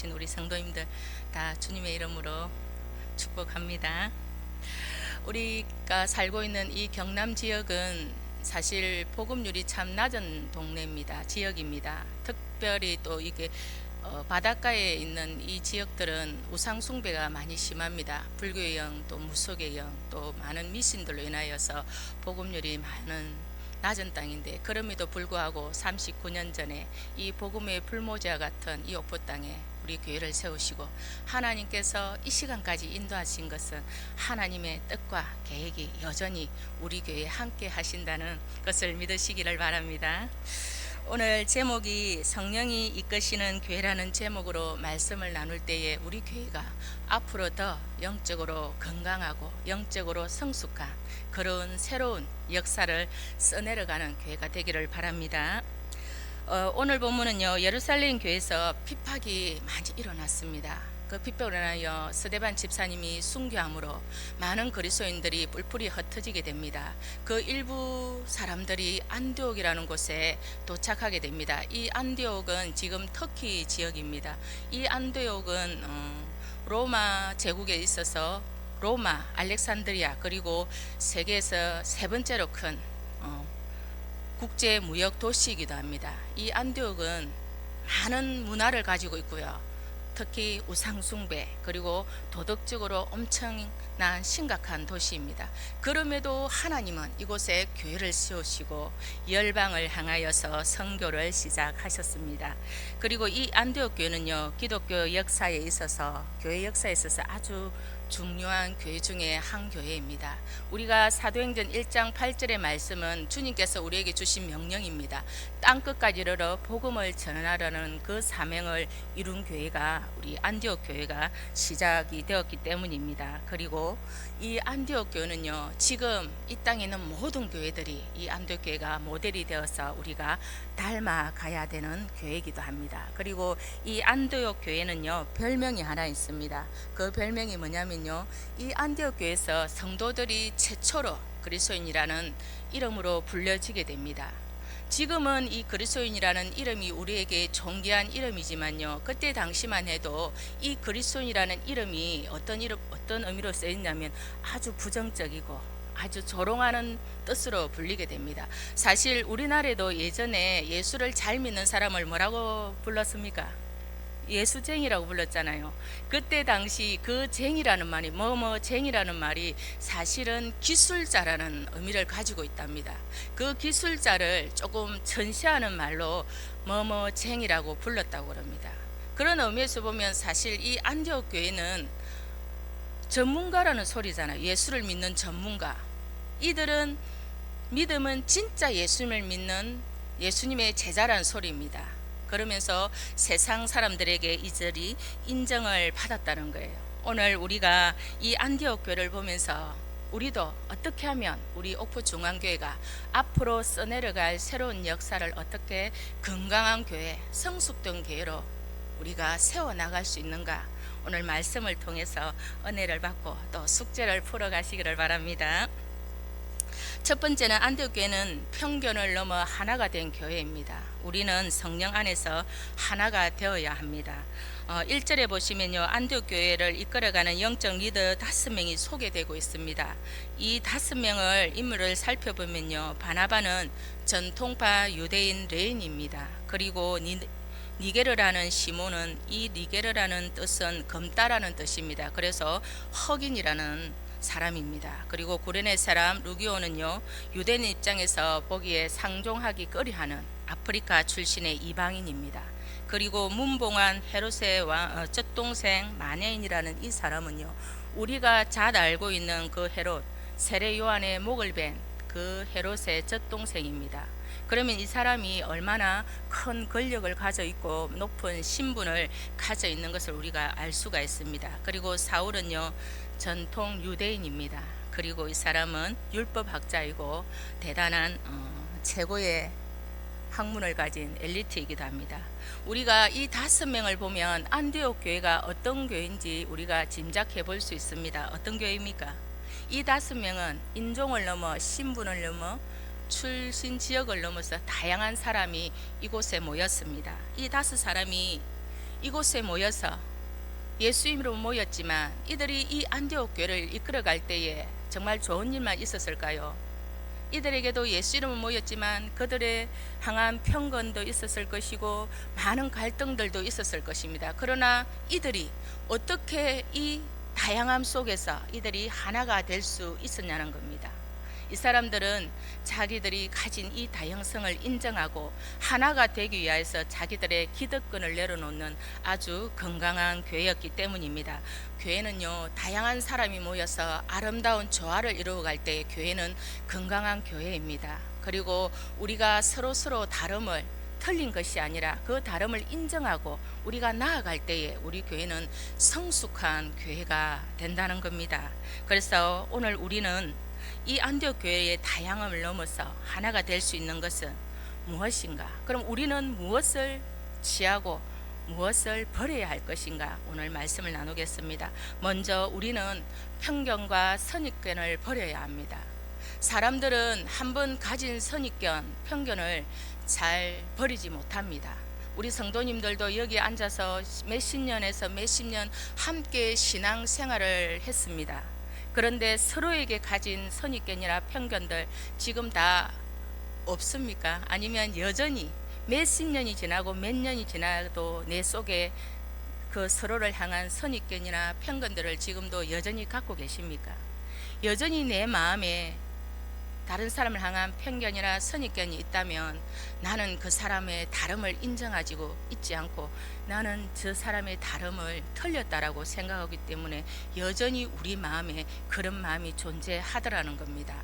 오신 우리 성도님들 다 주님의 이름으로 축복합니다. 우리가 살고 있는 이 경남 지역은 사실 복음률이 참 낮은 동네입니다. 지역입니다. 특별히 또 이게 어, 바닷가에 있는 이 지역들은 우상 숭배가 많이 심합니다. 불교의 영, 또 무속의 영, 또 많은 미신들로 인하여서 복음률이 많은 낮은 땅인데 그럼에도 불구하고 39년 전에 이 복음의 불모자 같은 이 옥포 땅에 우리 교회를 세우시고 하나님께서 이 시간까지 인도하신 것은 하나님의 뜻과 계획이 여전히 우리 교회에 함께 하신다는 것을 믿으시기를 바랍니다. 오늘 제목이 성령이 이끄시는 교회라는 제목으로 말씀을 나눌 때에 우리 교회가 앞으로 더 영적으로 건강하고 영적으로 성숙한 그런 새로운 역사를 써내려가는 교회가 되기를 바랍니다. 어, 오늘 본문은요 예루살렘 교회에서 핍박이 많이 일어났습니다. 그 핍박을 인하여 스데반 집사님이 순교함으로 많은 그리스도인들이 뿔뿔이 흩어지게 됩니다. 그 일부 사람들이 안디옥이라는 곳에 도착하게 됩니다. 이 안디옥은 지금 터키 지역입니다. 이 안디옥은 어, 로마 제국에 있어서 로마, 알렉산드리아 그리고 세계에서 세 번째로 큰 어, 국제 무역 도시이기도 합니다. 이 안디옥은 많은 문화를 가지고 있고요. 특히 우상숭배 그리고 도덕적으로 엄청난 심각한 도시입니다. 그럼에도 하나님은 이곳에 교회를 세우시고 열방을 향하여서 선교를 시작하셨습니다. 그리고 이 안디옥 교회는요 기독교 역사에 있어서 교회 역사에 있어서 아주 중요한 교회 중에 한 교회입니다. 우리가 사도행전 1장 8절의 말씀은 주님께서 우리에게 주신 명령입니다. 땅 끝까지 이르러 복음을 전하려는 그 사명을 이룬 교회가 우리 안디옥 교회가 시작이 되었기 때문입니다. 그리고 이 안디옥 교회는요. 지금 이 땅에 있는 모든 교회들이 이 안디옥 교회가 모델이 되어서 우리가 닮아가야 되는 교회이기도 합니다. 그리고 이 안디옥 교회는요. 별명이 하나 있습니다. 그 별명이 뭐냐면 요. 이 안디옥 교회에서 성도들이 최초로 그리스도인이라는 이름으로 불려지게 됩니다. 지금은 이 그리스도인이라는 이름이 우리에게 존귀한 이름이지만요. 그때 당시만 해도 이 그리스도인이라는 이름이 어떤 이름 어떤 의미로 쓰였냐면 아주 부정적이고 아주 조롱하는 뜻으로 불리게 됩니다. 사실 우리나라에도 예전에 예수를 잘 믿는 사람을 뭐라고 불렀습니까? 예수쟁이라고 불렀잖아요. 그때 당시 그 쟁이라는 말이 뭐뭐 쟁이라는 말이 사실은 기술자라는 의미를 가지고 있답니다. 그 기술자를 조금 전시하는 말로 뭐뭐 쟁이라고 불렀다고 그럽니다. 그런 의미에서 보면 사실 이 안디옥 교회는 전문가라는 소리잖아요. 예수를 믿는 전문가. 이들은 믿음은 진짜 예수님을 믿는 예수님의 제자라는 소리입니다. 그러면서 세상 사람들에게 이들이 인정을 받았다는 거예요. 오늘 우리가 이 안디옥 교회를 보면서 우리도 어떻게 하면 우리 옥포 중앙교회가 앞으로 써내려갈 새로운 역사를 어떻게 건강한 교회, 성숙된 교회로 우리가 세워 나갈 수 있는가? 오늘 말씀을 통해서 은혜를 받고 또 숙제를 풀어 가시기를 바랍니다. 첫 번째는 안디옥 교회는 편견을 넘어 하나가 된 교회입니다. 우리는 성령 안에서 하나가 되어야 합니다. 어, 1절에 보시면요. 안디옥 교회를 이끌어가는 영적 리더 다섯 명이 소개되고 있습니다. 이 다섯 명을 인물을 살펴보면요. 바나바는 전통파 유대인 레인입니다. 그리고 니, 니게르라는 시몬은 이 니게르라는 뜻은 검다라는 뜻입니다. 그래서 흑인이라는 사람입니다. 그리고 구레네 사람 루기오는요 유대인 입장에서 보기에 상종하기 꺼리하는 아프리카 출신의 이방인입니다. 그리고 문봉한 헤롯의 왕, 어, 젖동생 마네인이라는 이 사람은요 우리가 잘 알고 있는 그 헤롯 세례 요한의 목을 벤 그 헤롯의 젖동생입니다. 그러면 이 사람이 얼마나 큰 권력을 가져 있고 높은 신분을 가져 있는 것을 우리가 알 수가 있습니다. 그리고 사울은요 전통 유대인입니다. 그리고 이 사람은 율법학자이고 대단한 어, 최고의 학문을 가진 엘리트이기도 합니다. 우리가 이 다섯 명을 보면 안디옥 교회가 어떤 교회인지 우리가 짐작해 볼 수 있습니다. 어떤 교회입니까? 이 다섯 명은 인종을 넘어 신분을 넘어 출신 지역을 넘어서 다양한 사람이 이곳에 모였습니다. 이 다섯 사람이 이곳에 모여서 예수 이름으로 모였지만 이들이 이 안디옥 교회를 이끌어갈 때에 정말 좋은 일만 있었을까요? 이들에게도 예수 이름으로 모였지만 그들의 향한 편견도 있었을 것이고 많은 갈등들도 있었을 것입니다. 그러나 이들이 어떻게 이 다양함 속에서 이들이 하나가 될 수 있었냐는 겁니다. 이 사람들은 자기들이 가진 이 다양성을 인정하고 하나가 되기 위하여서 자기들의 기득권을 내려놓는 아주 건강한 교회였기 때문입니다. 교회는요, 다양한 사람이 모여서 아름다운 조화를 이루어갈 때 교회는 건강한 교회입니다. 그리고 우리가 서로 서로 다름을 틀린 것이 아니라 그 다름을 인정하고 우리가 나아갈 때에 우리 교회는 성숙한 교회가 된다는 겁니다. 그래서 오늘 우리는 이 안디옥 교회의 다양함을 넘어서 하나가 될 수 있는 것은 무엇인가? 그럼 우리는 무엇을 취하고 무엇을 버려야 할 것인가? 오늘 말씀을 나누겠습니다. 먼저 우리는 편견과 선입견을 버려야 합니다. 사람들은 한번 가진 선입견, 편견을 잘 버리지 못합니다. 우리 성도님들도 여기 앉아서 몇십 년에서 몇십 년 함께 신앙 생활을 했습니다. 그런데 서로에게 가진 선입견이나 편견들 지금 다 없습니까? 아니면 여전히 몇십 년이 지나고 몇 년이 지나도 내 속에 그 서로를 향한 선입견이나 편견들을 지금도 여전히 갖고 계십니까? 여전히 내 마음에 다른 사람을 향한 편견이나 선입견이 있다면 나는 그 사람의 다름을 인정하지고 있지 않고 나는 저 사람의 다름을 틀렸다라고 생각하기 때문에 여전히 우리 마음에 그런 마음이 존재하더라는 겁니다.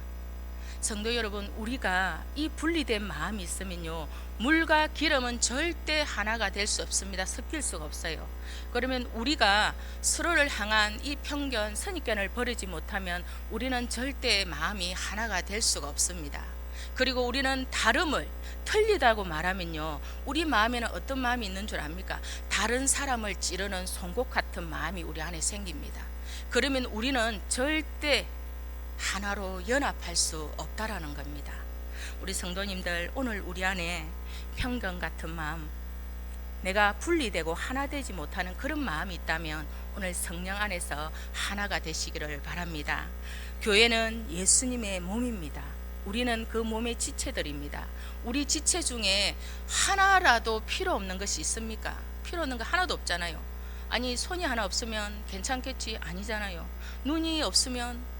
성도 여러분, 우리가 이 분리된 마음이 있으면요, 물과 기름은 절대 하나가 될 수 없습니다. 섞일 수가 없어요. 그러면 우리가 서로를 향한 이 편견, 선입견을 버리지 못하면 우리는 절대 마음이 하나가 될 수가 없습니다. 그리고 우리는 다름을 틀리다고 말하면요, 우리 마음에는 어떤 마음이 있는 줄 압니까? 다른 사람을 찌르는 송곳 같은 마음이 우리 안에 생깁니다. 그러면 우리는 절대 하나로 연합할 수 없다라는 겁니다. 우리 성도님들 오늘 우리 안에 편견 같은 마음 내가 분리되고 하나 되지 못하는 그런 마음이 있다면 오늘 성령 안에서 하나가 되시기를 바랍니다. 교회는 예수님의 몸입니다. 우리는 그 몸의 지체들입니다. 우리 지체 중에 하나라도 필요 없는 것이 있습니까? 필요 없는 거 하나도 없잖아요. 아니 손이 하나 없으면 괜찮겠지 아니잖아요. 눈이 없으면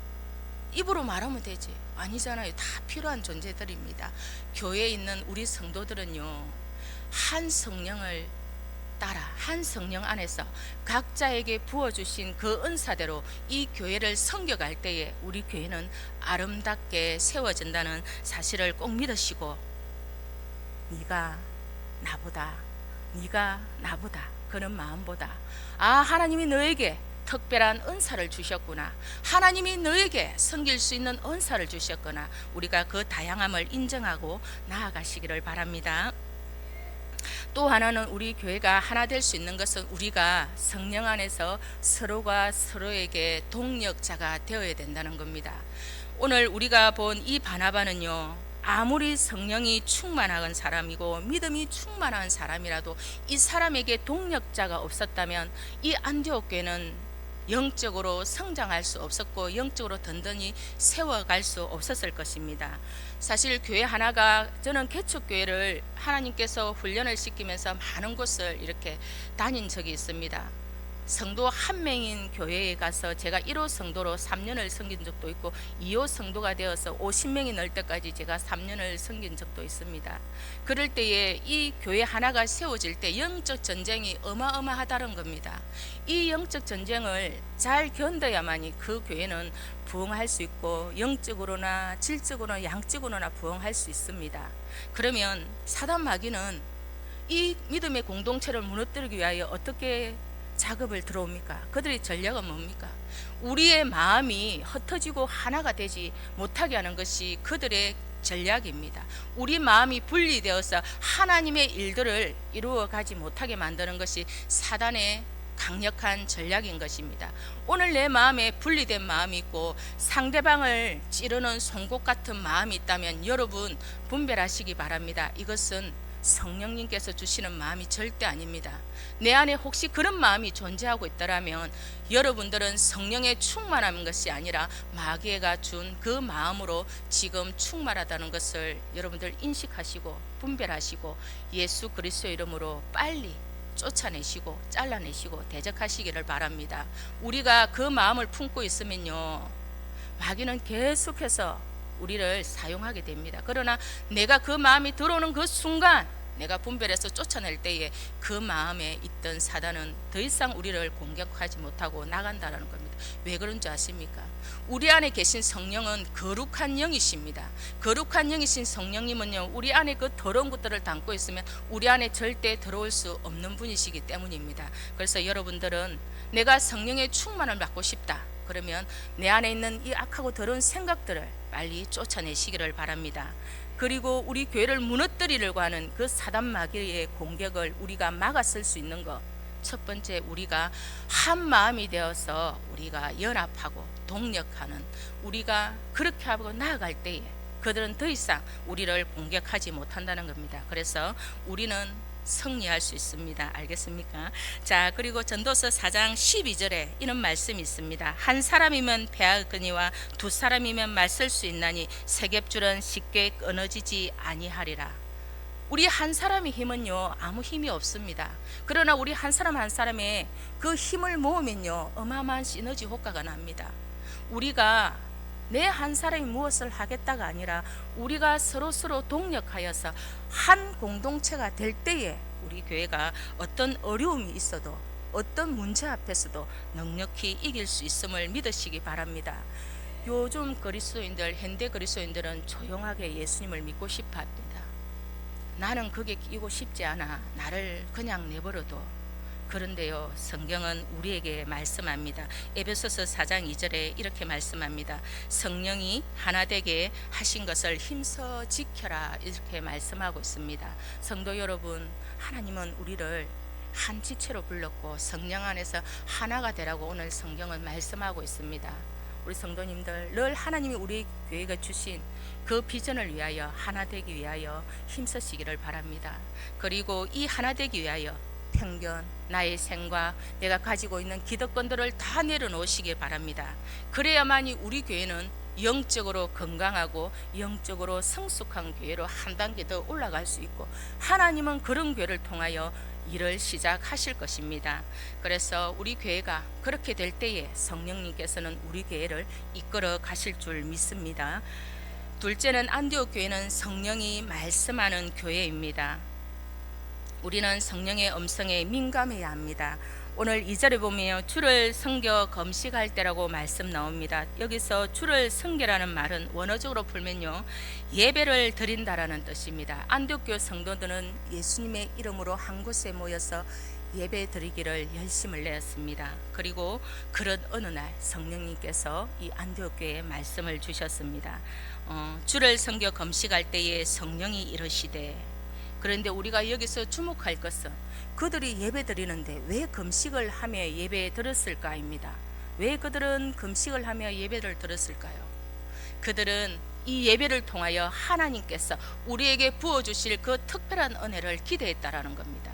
입으로 말하면 되지 아니잖아요. 다 필요한 존재들입니다. 교회에 있는 우리 성도들은요 한 성령을 따라 한 성령 안에서 각자에게 부어주신 그 은사대로 이 교회를 섬겨갈 때에 우리 교회는 아름답게 세워진다는 사실을 꼭 믿으시고 네가 나보다 네가 나보다 그런 마음보다 아 하나님이 너에게 특별한 은사를 주셨구나. 하나님이 너에게 섬길 수 있는 은사를 주셨거나 우리가 그 다양함을 인정하고 나아가시기를 바랍니다. 또 하나는 우리 교회가 하나 될 수 있는 것은 우리가 성령 안에서 서로가 서로에게 동력자가 되어야 된다는 겁니다. 오늘 우리가 본 이 바나바는요. 아무리 성령이 충만한 사람이고 믿음이 충만한 사람이라도 이 사람에게 동력자가 없었다면 이 안디옥 교회는 영적으로 성장할 수 없었고 영적으로 든든히 세워갈 수 없었을 것입니다. 사실 교회 하나가 저는 개척 교회를 하나님께서 훈련을 시키면서 많은 곳을 이렇게 다닌 적이 있습니다. 성도 한 명인 교회에 가서 제가 1호 성도로 3년을 섬긴 적도 있고 2호 성도가 되어서 50명이 늘 때까지 제가 3년을 섬긴 적도 있습니다. 그럴 때에 이 교회 하나가 세워질 때 영적 전쟁이 어마어마하다는 겁니다. 이 영적 전쟁을 잘 견뎌야만이 그 교회는 부흥할 수 있고 영적으로나 질적으로나 양적으로나 부흥할 수 있습니다. 그러면 사단 마귀는 이 믿음의 공동체를 무너뜨리기 위하여 어떻게 작업을 들어옵니까? 그들의 전략은 뭡니까? 우리의 마음이 흩어지고 하나가 되지 못하게 하는 것이 그들의 전략입니다. 우리 마음이 분리되어서 하나님의 일들을 이루어 가지 못하게 만드는 것이 사단의 강력한 전략인 것입니다. 오늘 내 마음에 분리된 마음이 있고 상대방을 찌르는 송곳 같은 마음이 있다면 여러분 분별하시기 바랍니다. 이것은 성령님께서 주시는 마음이 절대 아닙니다. 내 안에 혹시 그런 마음이 존재하고 있더라면 여러분들은 성령의 충만한 것이 아니라 마귀가 준 그 마음으로 지금 충만하다는 것을 여러분들 인식하시고 분별하시고 예수 그리스도 이름으로 빨리 쫓아내시고 잘라내시고 대적하시기를 바랍니다. 우리가 그 마음을 품고 있으면요. 마귀는 계속해서 우리를 사용하게 됩니다. 그러나 내가 그 마음이 들어오는 그 순간 내가 분별해서 쫓아낼 때에 그 마음에 있던 사단은 더 이상 우리를 공격하지 못하고 나간다라는 겁니다. 왜 그런 줄 아십니까? 우리 안에 계신 성령은 거룩한 영이십니다. 거룩한 영이신 성령님은요, 우리 안에 그 더러운 것들을 담고 있으면 우리 안에 절대 들어올 수 없는 분이시기 때문입니다. 그래서 여러분들은 내가 성령의 충만을 받고 싶다. 그러면 내 안에 있는 이 악하고 더러운 생각들을 빨리 쫓아내시기를 바랍니다. 그리고 우리 교회를 무너뜨리려고 하는 그 사단 마귀의 공격을 우리가 막았을 수 있는 것. 첫 번째 우리가 한 마음이 되어서 우리가 연합하고 동력하는 우리가 그렇게 하고 나아갈 때에 그들은 더 이상 우리를 공격하지 못한다는 겁니다. 그래서 우리는 승리할 수 있습니다. 알겠습니까? 자, 그리고 전도서 4장 12절에 이런 말씀이 있습니다. 한 사람이면 패하거니와 두 사람이면 맞설 수 있나니 세 겹줄은 쉽게 끊어지지 아니하리라. 우리 한 사람의 힘은요 아무 힘이 없습니다. 그러나 우리 한 사람 한 사람의 그 힘을 모으면요 어마어마한 시너지 효과가 납니다. 우리가 내 한 사람이 무엇을 하겠다가 아니라 우리가 서로 서로 동력하여서 한 공동체가 될 때에 우리 교회가 어떤 어려움이 있어도 어떤 문제 앞에서도 넉넉히 이길 수 있음을 믿으시기 바랍니다. 요즘 그리스도인들 현대 그리스도인들은 조용하게 예수님을 믿고 싶어 합니다. 나는 거기에 끼고 싶지 않아. 나를 그냥 내버려둬. 그런데요, 성경은 우리에게 말씀합니다. 에베소서 4장 2절에 이렇게 말씀합니다. 성령이 하나 되게 하신 것을 힘써 지켜라. 이렇게 말씀하고 있습니다. 성도 여러분, 하나님은 우리를 한 지체로 불렀고 성령 안에서 하나가 되라고 오늘 성경은 말씀하고 있습니다. 우리 성도님들 늘 하나님이 우리 교회가 주신 그 비전을 위하여 하나 되기 위하여 힘쓰시기를 바랍니다. 그리고 이 하나 되기 위하여 편견, 나의 생각, 내가 가지고 있는 기득권들을 다 내려놓으시기 바랍니다. 그래야만이 우리 교회는 영적으로 건강하고 영적으로 성숙한 교회로 한 단계 더 올라갈 수 있고 하나님은 그런 교회를 통하여 일을 시작하실 것입니다. 그래서 우리 교회가 그렇게 될 때에 성령님께서는 우리 교회를 이끌어 가실 줄 믿습니다. 둘째는 안디옥 교회는 성령이 말씀하는 교회입니다. 우리는 성령의 음성에 민감해야 합니다. 오늘 2절에 보면 주를 섬겨 검식할 때라고 말씀 나옵니다. 여기서 주를 섬겨라는 말은 원어적으로 풀면요. 예배를 드린다라는 뜻입니다. 안디옥교 성도들은 예수님의 이름으로 한 곳에 모여서 예배 드리기를 열심을 내었습니다. 그리고 그런 어느 날 성령님께서 이 안디옥 교회에 말씀을 주셨습니다. 어, 주를 섬겨 검식할 때에 성령이 이르시되 그런데 우리가 여기서 주목할 것은 그들이 예배 드리는데 왜 금식을 하며 예배 드렸을까입니다. 왜 그들은 금식을 하며 예배를 드렸을까요? 그들은 이 예배를 통하여 하나님께서 우리에게 부어주실 그 특별한 은혜를 기대했다라는 겁니다.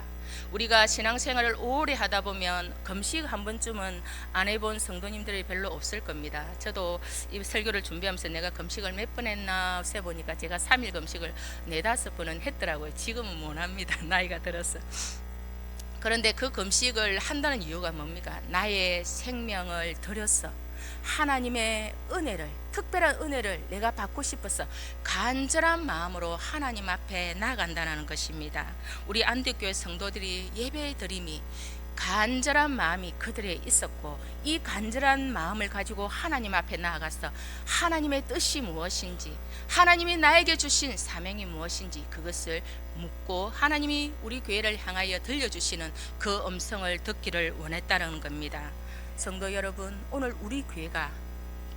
우리가 신앙생활을 오래 하다 보면 금식 한 번쯤은 안 해본 성도님들이 별로 없을 겁니다. 저도 이 설교를 준비하면서 내가 금식을 몇 번 했나 세 보니까 제가 3일 금식을 네다섯 번은 했더라고요. 지금은 못 합니다. 나이가 들어서. 그런데 그 금식을 한다는 이유가 뭡니까? 나의 생명을 들여서 하나님의 은혜를 특별한 은혜를 내가 받고 싶어서 간절한 마음으로 하나님 앞에 나간다는 것입니다. 우리 안디교회 성도들이 예배 드림이 간절한 마음이 그들에 있었고 이 간절한 마음을 가지고 하나님 앞에 나아가서 하나님의 뜻이 무엇인지 하나님이 나에게 주신 사명이 무엇인지 그것을 묻고 하나님이 우리 교회를 향하여 들려주시는 그 음성을 듣기를 원했다는 겁니다. 성도 여러분, 오늘 우리 교회가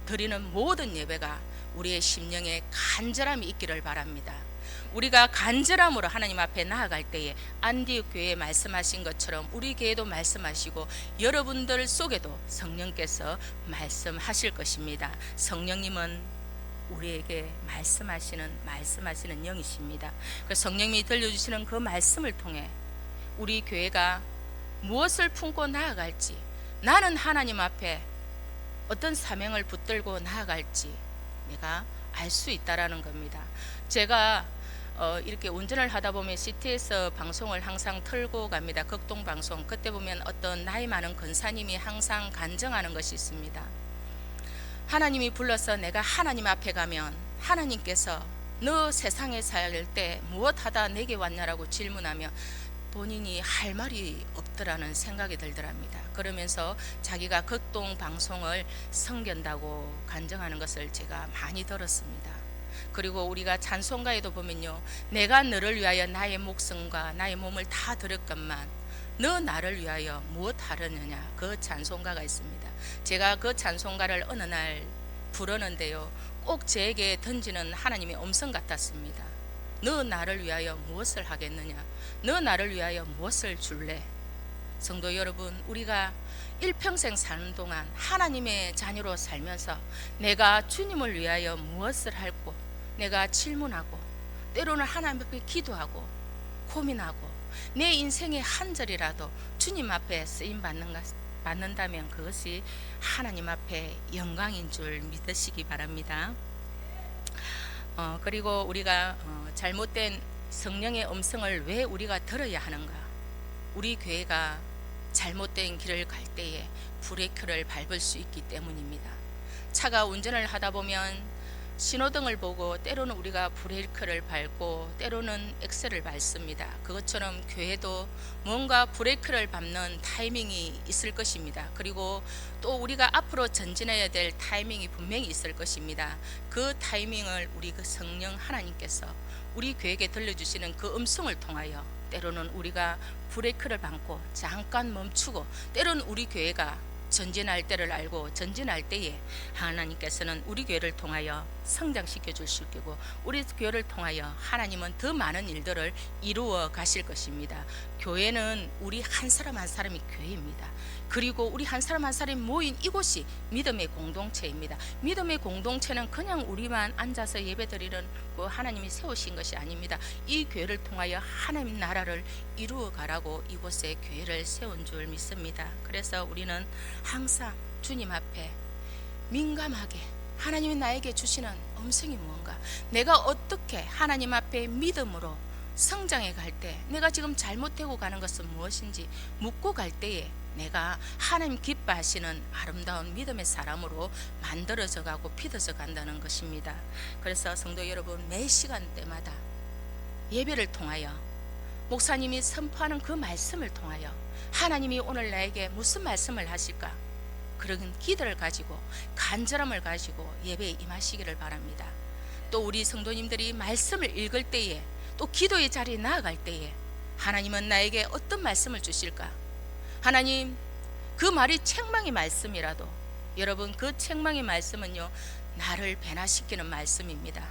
드리는 모든 예배가 우리의 심령에 간절함이 있기를 바랍니다. 우리가 간절함으로 하나님 앞에 나아갈 때에 안디옥 교회에 말씀하신 것처럼 우리 교회도 말씀하시고 여러분들 속에도 성령께서 말씀하실 것입니다. 성령님은 우리에게 말씀하시는 말씀하시는 영이십니다. 그 성령님이 들려주시는 그 말씀을 통해 우리 교회가 무엇을 품고 나아갈지 나는 하나님 앞에 어떤 사명을 붙들고 나아갈지 내가 알 수 있다라는 겁니다. 제가 어, 이렇게 운전을 하다 보면 CT에서 방송을 항상 틀고 갑니다. 극동 방송. 그때 보면 어떤 나이 많은 권사님이 항상 간증하는 것이 있습니다. 하나님이 불러서 내가 하나님 앞에 가면 하나님께서 너 세상에 살 때 무엇 하다 내게 왔냐라고 질문하며 본인이 할 말이 없더라는 생각이 들더랍니다. 그러면서 자기가 극동 방송을 섬긴다고 간증하는 것을 제가 많이 들었습니다. 그리고 우리가 찬송가에도 보면요. 내가 너를 위하여 나의 목숨과 나의 몸을 다 드렸건만 너 나를 위하여 무엇 하려느냐 그 찬송가가 있습니다. 제가 그 찬송가를 어느 날 부르는데요. 꼭 제게 던지는 하나님의 음성 같았습니다. 너 나를 위하여 무엇을 하겠느냐? 너 나를 위하여 무엇을 줄래? 성도 여러분, 우리가 일평생 사는 동안 하나님의 자녀로 살면서 내가 주님을 위하여 무엇을 할고 내가 질문하고 때로는 하나님 앞에 기도하고 고민하고 내 인생의 한 절이라도 주님 앞에 쓰임 받는 것 받는다면 그것이 하나님 앞에 영광인 줄 믿으시기 바랍니다. 어, 그리고 우리가 어, 잘못된 성령의 음성을 왜 우리가 들어야 하는가? 우리 교회가 잘못된 길을 갈 때에 브레이크를 밟을 수 있기 때문입니다. 차가 운전을 하다 보면 신호등을 보고 때로는 우리가 브레이크를 밟고 때로는 엑셀을 밟습니다. 그것처럼 교회도 뭔가 브레이크를 밟는 타이밍이 있을 것입니다. 그리고 또 우리가 앞으로 전진해야 될 타이밍이 분명히 있을 것입니다. 그 타이밍을 우리 그 성령 하나님께서 우리 교회에 들려주시는 그 음성을 통하여 때로는 우리가 브레이크를 밟고 잠깐 멈추고 때로는 우리 교회가 전진할 때를 알고 전진할 때에 하나님께서는 우리 교회를 통하여 성장시켜 주실 거고 우리 교회를 통하여 하나님은 더 많은 일들을 이루어 가실 것입니다. 교회는 우리 한 사람 한 사람이 교회입니다. 그리고 우리 한 사람 한 사람이 모인 이곳이 믿음의 공동체입니다. 믿음의 공동체는 그냥 우리만 앉아서 예배드리는 그 하나님이 세우신 것이 아닙니다. 이 교회를 통하여 하나님 나라를 이루어 가라고 이곳에 교회를 세운 줄 믿습니다. 그래서 우리는 항상 주님 앞에 민감하게 하나님이 나에게 주시는 음성이 무언가 내가 어떻게 하나님 앞에 믿음으로 성장해 갈 때 내가 지금 잘못되고 가는 것은 무엇인지 묻고 갈 때에 내가 하나님 기뻐하시는 아름다운 믿음의 사람으로 만들어져 가고 피어져 간다는 것입니다. 그래서 성도 여러분 매 시간대마다 예배를 통하여 목사님이 선포하는 그 말씀을 통하여 하나님이 오늘 나에게 무슨 말씀을 하실까? 그런 기도를 가지고 간절함을 가지고 예배에 임하시기를 바랍니다. 또 우리 성도님들이 말씀을 읽을 때에 또 기도의 자리에 나아갈 때에 하나님은 나에게 어떤 말씀을 주실까? 하나님 그 말이 책망의 말씀이라도 여러분 그 책망의 말씀은요 나를 변화시키는 말씀입니다.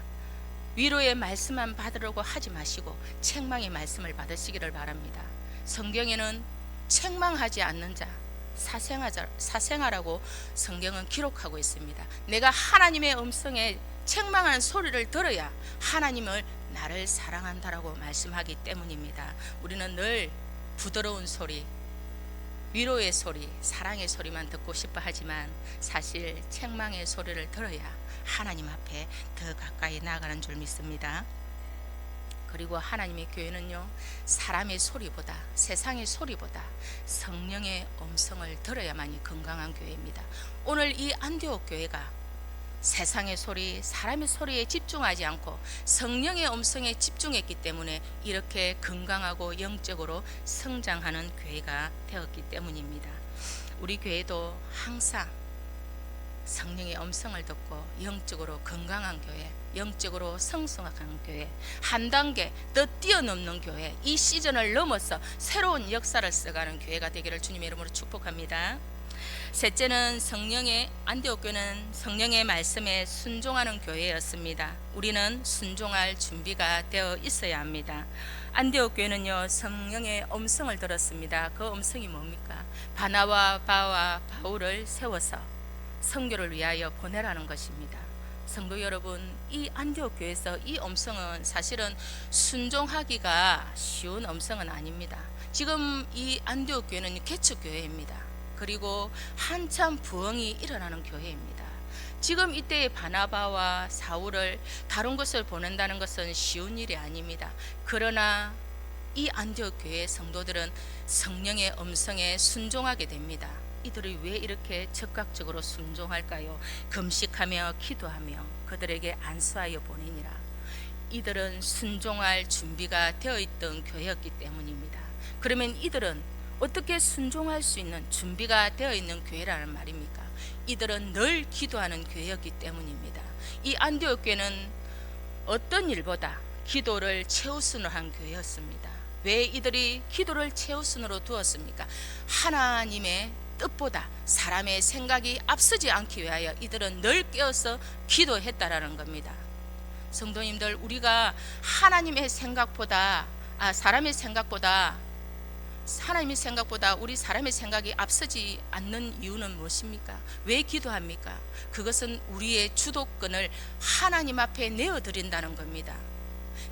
위로의 말씀만 받으려고 하지 마시고 책망의 말씀을 받으시기를 바랍니다. 성경에는 책망하지 않는 자 사생하자, 사생하라고 성경은 기록하고 있습니다. 내가 하나님의 음성에 책망하는 소리를 들어야 하나님을 나를 사랑한다라고 말씀하기 때문입니다. 우리는 늘 부드러운 소리, 위로의 소리, 사랑의 소리만 듣고 싶어 하지만 사실 책망의 소리를 들어야 하나님 앞에 더 가까이 나가는 줄 믿습니다. 그리고 하나님의 교회는요, 사람의 소리보다, 세상의 소리보다 성령의 음성을 들어야만이 건강한 교회입니다. 오늘 이 안디옥 교회가 세상의 소리, 사람의 소리에 집중하지 않고 성령의 음성에 집중했기 때문에 이렇게 건강하고 영적으로 성장하는 교회가 되었기 때문입니다. 우리 교회도 항상 성령의 음성을 듣고 영적으로 건강한 교회, 영적으로 성숙한 교회, 한 단계 더 뛰어넘는 교회, 이 시즌을 넘어서 새로운 역사를 써가는 교회가 되기를 주님의 이름으로 축복합니다. 셋째는 성령의 안디옥 교회는 성령의 말씀에 순종하는 교회였습니다. 우리는 순종할 준비가 되어 있어야 합니다. 안디옥 교회는요 성령의 음성을 들었습니다. 그 음성이 뭡니까? 바나와 바와 바울을 세워서 성교를 위하여 보내라는 것입니다. 성도 여러분, 이 안디옥 교회에서 이 음성은 사실은 순종하기가 쉬운 음성은 아닙니다. 지금 이 안디옥 교회는 개척 교회입니다. 그리고 한참 부흥이 일어나는 교회입니다. 지금 이때의 바나바와 사울을 다른 곳을 보낸다는 것은 쉬운 일이 아닙니다. 그러나 이 안디옥 교회의 성도들은 성령의 음성에 순종하게 됩니다. 이들이 왜 이렇게 적극적으로 순종할까요? 금식하며 기도하며 그들에게 안수하여 보내니라. 이들은 순종할 준비가 되어 있던 교회였기 때문입니다. 그러면 이들은 어떻게 순종할 수 있는 준비가 되어 있는 교회라는 말입니까? 이들은 늘 기도하는 교회였기 때문입니다. 이 안디옥 교회는 어떤 일보다 기도를 최우선으로 한 교회였습니다. 왜 이들이 기도를 최우선으로 두었습니까? 하나님의 뜻보다 사람의 생각이 앞서지 않기 위하여 이들은 늘 깨어서 기도했다라는 겁니다. 성도님들 우리가 하나님의 생각보다 아 사람의 생각보다 하나님의 생각보다 우리 사람의 생각이 앞서지 않는 이유는 무엇입니까? 왜 기도합니까? 그것은 우리의 주도권을 하나님 앞에 내어 드린다는 겁니다.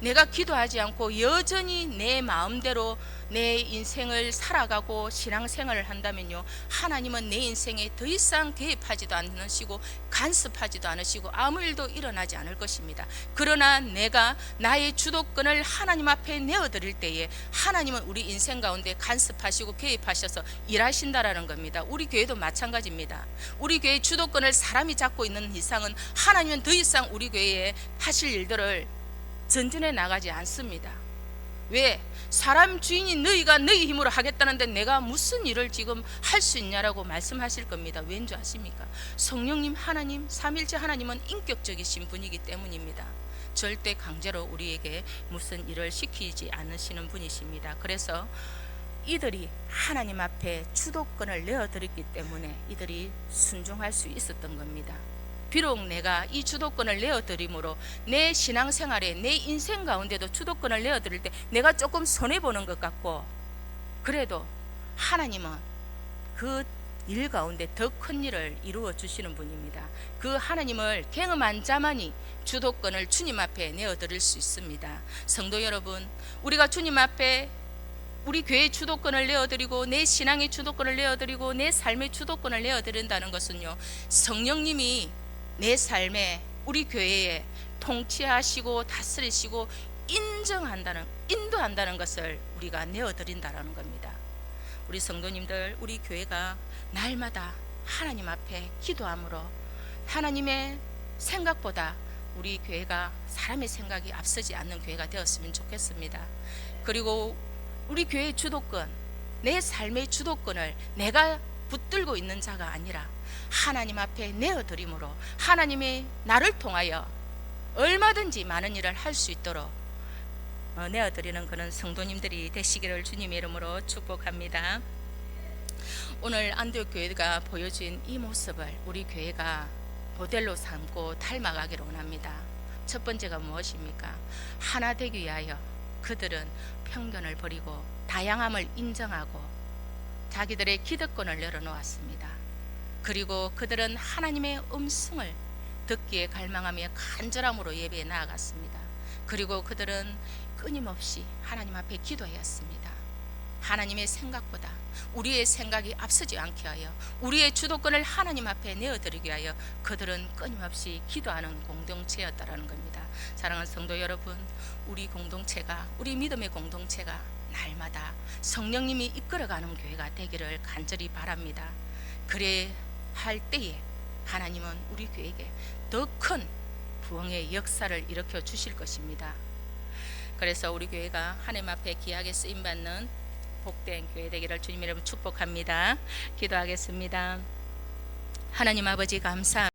내가 기도하지 않고 여전히 내 마음대로 내 인생을 살아가고 신앙생활을 한다면요. 하나님은 내 인생에 더 이상 개입하지도 않으시고 간섭하지도 않으시고 아무 일도 일어나지 않을 것입니다. 그러나 내가 나의 주도권을 하나님 앞에 내어드릴 때에 하나님은 우리 인생 가운데 간섭하시고 개입하셔서 일하신다라는 겁니다. 우리 교회도 마찬가지입니다. 우리 교회 주도권을 사람이 잡고 있는 이상은 하나님은 더 이상 우리 교회에 하실 일들을 전진해 나가지 않습니다. 왜? 사람 주인이 너희가 너희 힘으로 하겠다는데 내가 무슨 일을 지금 할 수 있냐라고 말씀하실 겁니다. 왠지 아십니까? 성령님 하나님, 삼일째 하나님은 인격적이신 분이기 때문입니다. 절대 강제로 우리에게 무슨 일을 시키지 않으시는 분이십니다. 그래서 이들이 하나님 앞에 주도권을 내어드렸기 때문에 이들이 순종할 수 있었던 겁니다. 비록 내가 이 주도권을 내어드림으로 내 신앙생활에 내 인생 가운데도 주도권을 내어드릴 때 내가 조금 손해보는 것 같고 그래도 하나님은 그 일 가운데 더 큰 일을 이루어 주시는 분입니다. 그 하나님을 경험한 자만이 주도권을 주님 앞에 내어드릴 수 있습니다. 성도 여러분, 우리가 주님 앞에 우리 교회의 주도권을 내어드리고 내 신앙의 주도권을 내어드리고 내 삶의 주도권을 내어드린다는 것은요 성령님이 내 삶에 우리 교회에 통치하시고 다스리시고 인정한다는 인도한다는 것을 우리가 내어 드린다라는 겁니다. 우리 성도님들 우리 교회가 날마다 하나님 앞에 기도함으로 하나님의 생각보다 우리 교회가 사람의 생각이 앞서지 않는 교회가 되었으면 좋겠습니다. 그리고 우리 교회의 주도권, 내 삶의 주도권을 내가 붙들고 있는 자가 아니라 하나님 앞에 내어드림으로 하나님이 나를 통하여 얼마든지 많은 일을 할 수 있도록 어, 내어드리는 그런 성도님들이 되시기를 주님의 이름으로 축복합니다. 오늘 안디옥 교회가 보여준 이 모습을 우리 교회가 모델로 삼고 닮아가기를 원합니다. 첫 번째가 무엇입니까? 하나 되기 위하여 그들은 편견을 버리고 다양함을 인정하고 자기들의 기득권을 내려놓았습니다. 그리고 그들은 하나님의 음성을 듣기에 갈망하며 간절함으로 예배에 나아갔습니다. 그리고 그들은 끊임없이 하나님 앞에 기도하였습니다. 하나님의 생각보다 우리의 생각이 앞서지 않게 하여 우리의 주도권을 하나님 앞에 내어드리기 위하여 그들은 끊임없이 기도하는 공동체였다라는 겁니다. 사랑하는 성도 여러분, 우리 공동체가 우리 믿음의 공동체가 날마다 성령님이 이끌어가는 교회가 되기를 간절히 바랍니다. 그래 할 때에 하나님은 우리 교회에게 더 큰 부흥의 역사를 일으켜 주실 것입니다. 그래서 우리 교회가 하나님 앞에 귀하게 쓰임 받는 복된 교회 되기를 주님 이름 축복합니다. 기도하겠습니다. 하나님 아버지 감사